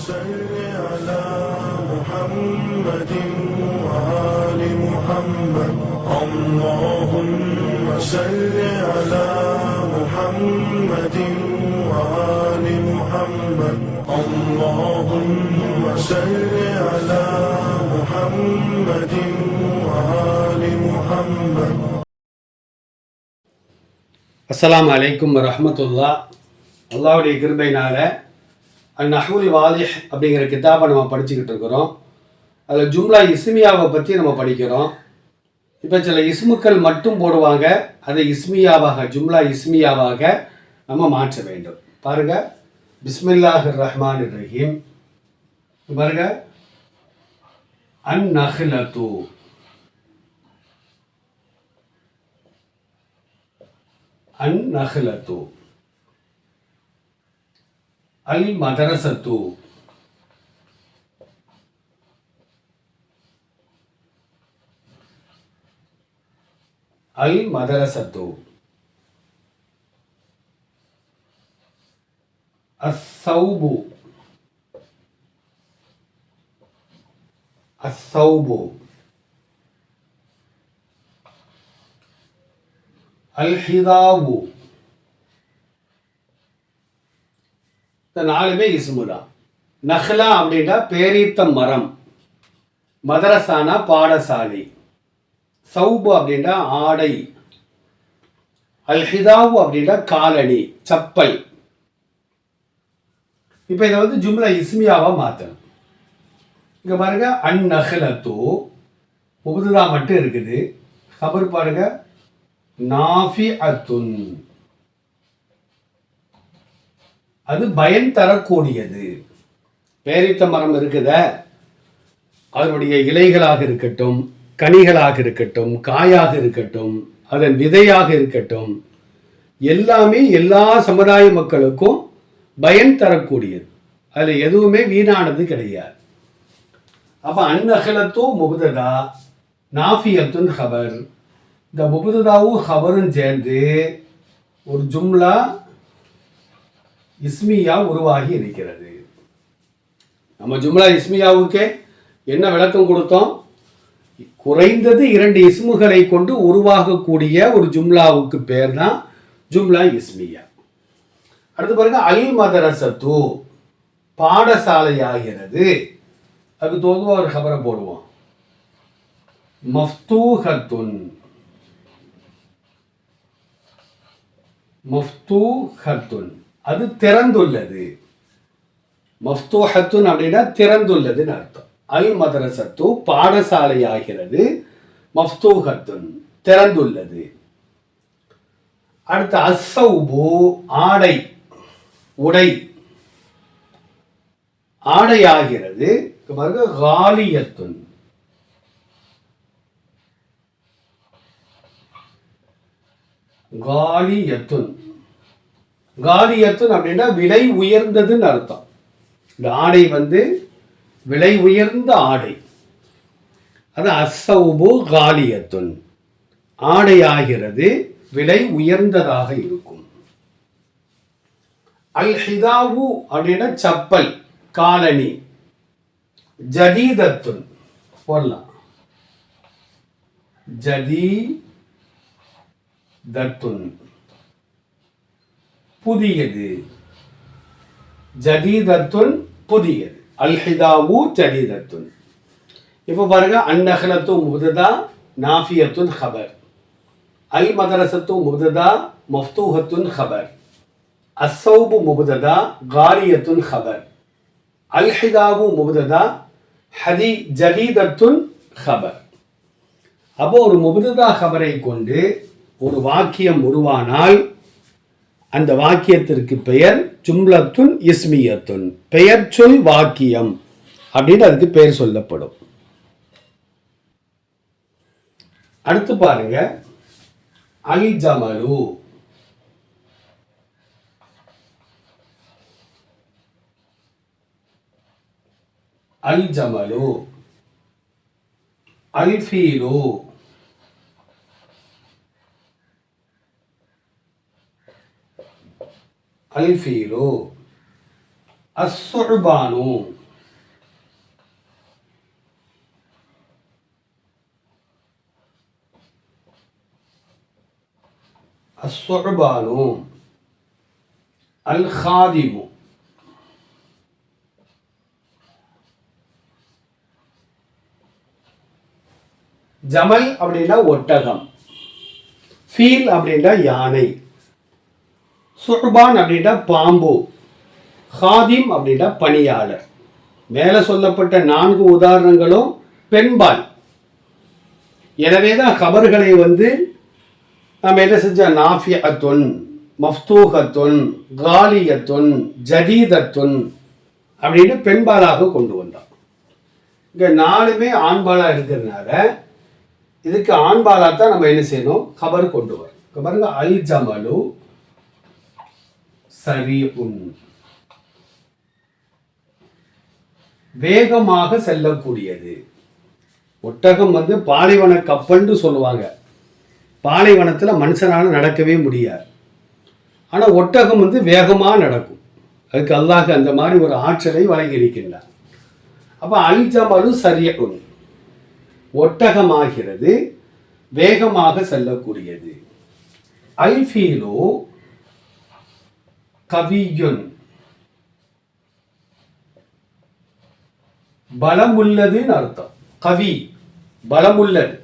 صل على محمد وآل محمد اللهم صل على محمد وآل محمد اللهم صل على محمد وآل محمد அஸ்ஸலாமு அலைக்கும் வரஹ்மத்துல்லா அல்லாஹ்வுடைய கிருபையினால அல் நஹ்வுல் வாலிஹ் அப்படிங்கிற கிதாபை நம்ம படிச்சுக்கிட்டு இருக்கிறோம். அதில் ஜும்லா இஸ்மியாவை பற்றி நம்ம படிக்கிறோம். இப்போ சில இஸ்முக்கள் மட்டும் போடுவாங்க. அதை இஸ்மியாவாக ஜும்லா இஸ்மியாவாக நம்ம மாற்ற வேண்டும். பாருங்க. பிஸ்மில்லாஹ் ரஹ்மான் ரஹீம். பாருங்க. அன் நஹ்லத்து அன் நஹ்லத்து அல் மதரசத்து அல் மதரசத்து அஸ்ஸௌபு அஸ்ஸௌபு அல்ஹிதாவு இந்த நாலுமே இஸ்மு தான் நஹ்லா அப்படின்னா பேரீத்த மரம். மதரசானா பாடசாலை. சவுபு அப்படின்னா ஆடை. அல்ஹிதாவு அப்படின்னா காலணி சப்பல். இப்போ இதை வந்து ஜும்லா இஸ்மியாவாக மாற்றணும் இங்கே பாருங்க அன் நஹ்லத்து முபதுதா மட்டும் இருக்குது. கபர் பாருங்க நாஃபி அத்துன் அது பயன் தரக்கூடியது. பேரித்த மரம் இருக்குத. அதனுடைய இலைகளாக இருக்கட்டும் கனிகளாக இருக்கட்டும் காயாக இருக்கட்டும் அதன் விதையாக இருக்கட்டும் எல்லாமே எல்லா சமுதாய மக்களுக்கும் பயன் தரக்கூடியது. அதில் எதுவுமே வீணானது கிடையாது. அப்போ அந்நகலத்தோ முபுததா நாஃபியத்துன் ஹபர். இந்த முபுததாவும் ஹபரும் சேர்ந்து ஒரு ஜும்லா இஸ்மியா உருவாகி இருக்கிறது. நம்ம ஜும்லா இஸ்மியாவுக்கே என்ன விளக்கம் கொடுத்தோம்? குறைந்தது இரண்டு இஸ்முகளை கொண்டு உருவாகக்கூடிய ஒரு ஜும்லாவுக்கு பேர் தான் ஜும்லா இஸ்மியா. அடுத்து பாருங்க அல் மதரசத்து பாடசாலையாகிறது. அதுக்கு தோதுவா ஒரு கபரை போடுவோம். மஃப்தூஹத்துன். மஃப்தூஹத்துன். அது திறந்துள்ளது. மஃப்தூஹத்துன் அப்படின்னா திறந்துள்ளதுன்னு அர்த்தம். அல் மதரசத்து பாடசாலை ஆகிறது மஃப்தூஹத்துன் திறந்துள்ளது. அடுத்து அசௌபு ஆடை உடை. ஆடை ஆகிறது பாருங்க காலியத்துன். காலியத்துன். காலியத்துன் அப்படின்னா விலை உயர்ந்ததுன்னு அர்த்தம். இந்த ஆடை வந்து விலை உயர்ந்த ஆடை. அது அசௌபு காலியத்துன். ஆடையாகிறது விலை உயர்ந்ததாக இருக்கும். அல் ஹிதாவு அப்படின்னா சப்பல் காலனி ஜதீதத்துன். போடலாம். ஜதீ தத்துன் புதியது. ஜதீதத்துன் புதியது. அல்ஹிதாவு ஜதீதத்துன். இப்போ பாருங்க அந்நகலத்து முதுதா நாஃபியத்துன் ஹபர். அல் மதரசத்து முதுதா மஃப்தூஹத்துன் ஹபர். அசௌபு முபுததா காலியத்துன் ஹபர். அல்ஹிதாவு முபுததா ஹதி ஜதீதத்துன் ஹபர். அப்போ ஒரு முபுததா ஹபரை கொண்டு ஒரு வாக்கியம் உருவானால் அந்த வாக்கியத்திற்கு பெயர் ஜும்லத்துன் இஸ்மியத்துன். பெயர் சொல் வாக்கியம் அப்படின்னு அதுக்கு பெயர் சொல்லப்படும். அடுத்து பாருங்க. அல் ஜமலு அல் ஜமலு அல்ஃபீலு. அல் ஃபீலு அஸ்ஸுபானு அஸ்ஸுபானு அல் ஹாதிமு ஜமல் அப்படின்னா ஒட்டகம். ஃபீல் அப்படின்னா யானை. சுர்பான் அப்படின்னா பாம்பு. ஹாதிம் அப்படின்னா பணியாளர். மேலே சொல்லப்பட்ட நான்கு உதாரணங்களும் பெண்பால். எனவே தான் கபர்களை வந்து நம்ம என்ன செஞ்சோம் நாஃபியத்துன் மஃப்தூஹத்துன் காலியத்துன் ஜதீதத்துன் அப்படின்னு பெண்பாலாக கொண்டு வந்தோம் இங்கே நாலுமே ஆண்பாலாக இருக்கிறதுனால இதுக்கு ஆண்பாலாக தான் நம்ம என்ன செய்யணும்? கபர் கொண்டு வரோம். பாருங்க அல் ஜமலு சரீஉன் வேகமாக செல்லக்கூடியது. ஒட்டகம் வந்து பாலைவன கப்பல்னு சொல்லுவாங்க. பாலைவனத்தில் மனுஷனால நடக்கவே முடியாது. ஆனால் ஒட்டகம் வந்து வேகமாக நடக்கும். அதுக்கு அல்லாஹ் அந்த மாதிரி ஒரு ஆற்றலை வழங்கியிருக்கின்றார் அப்போ அல் ஜமலு சரியகுன் ஒட்டகமாகிறது வேகமாக செல்லக்கூடியது. அல்ஃபீலோ கவியுன். பலமுள்ளதுன்னு அர்த்தம். கவி பலமுள்ளது.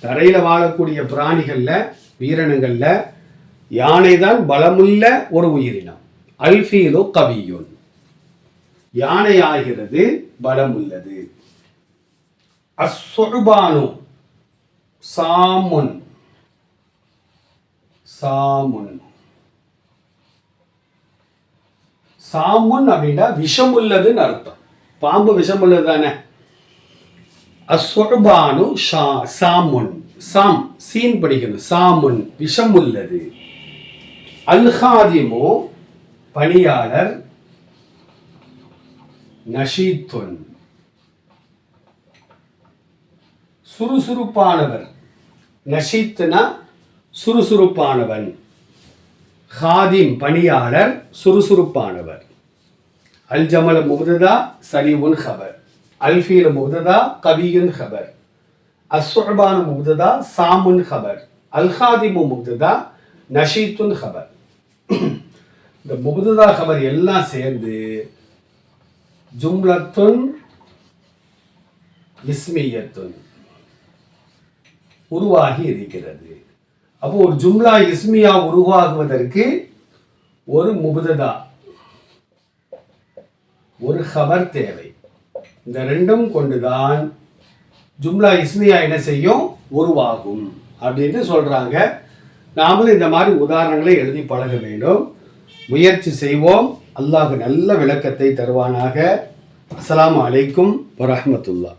தரையில் வாழக்கூடிய பிராணிகள்ல வீரனங்கள்ல யானை தான் பலமுள்ள ஒரு உயிரினம். அல்ஃபீலோ கவியுன். யானை ஆகிறது பலமுள்ளது. அஸ்ஸுபானு சாமுன். சாமுன். சாமுன் அப்படின்னா விஷம் உள்ளதுன்னு அர்த்தம். பாம்பு விஷம் உள்ளது தானே அஸ்வர்பானு ஷா சாமுன். சாம் சீன் படிக்கணும். சாமுன் விஷம் உள்ளது அல்ஹாதிமோ பணியாளர் நஷீத்துன். சுறுசுறுப்பானவர். நஷீத்துனா சுறுசுறுப்பானவன். ஹாதிம் பணியாளர் சுறுசுறுப்பானவர். அல் ஜமல் முகதா சலீமுன் ஹபர். அல்ஃபீல் முகதா கவியுன் ஹபர். அஸ்வர்பான முகதா சாமுன் ஹபர். அல்ஹாதிமு முகதா நஷீத்துன் ஹபர். இந்த முகதா ஹபர் எல்லாம் சேர்ந்து ஜும்லத்துன் இஸ்மியத்துன் உருவாகி இருக்கிறது. அப்போ ஒரு ஜும்லா இஸ்மியா உருவாகுவதற்கு ஒரு முபுததா ஒரு ஹபர் தேவை. இந்த ரெண்டும் கொண்டுதான் ஜும்லா இஸ்மியா என்ன செய்யும்? உருவாகும் அப்படின்னு சொல்றாங்க. நாமளும் இந்த மாதிரி உதாரணங்களை எழுதி பழக வேண்டும். முயற்சி செய்வோம். அல்லாஹ் நல்ல விளக்கத்தை தருவானாக. அஸ்லாம் அலைக்கும் வரஹ்மத்துல்லாஹ்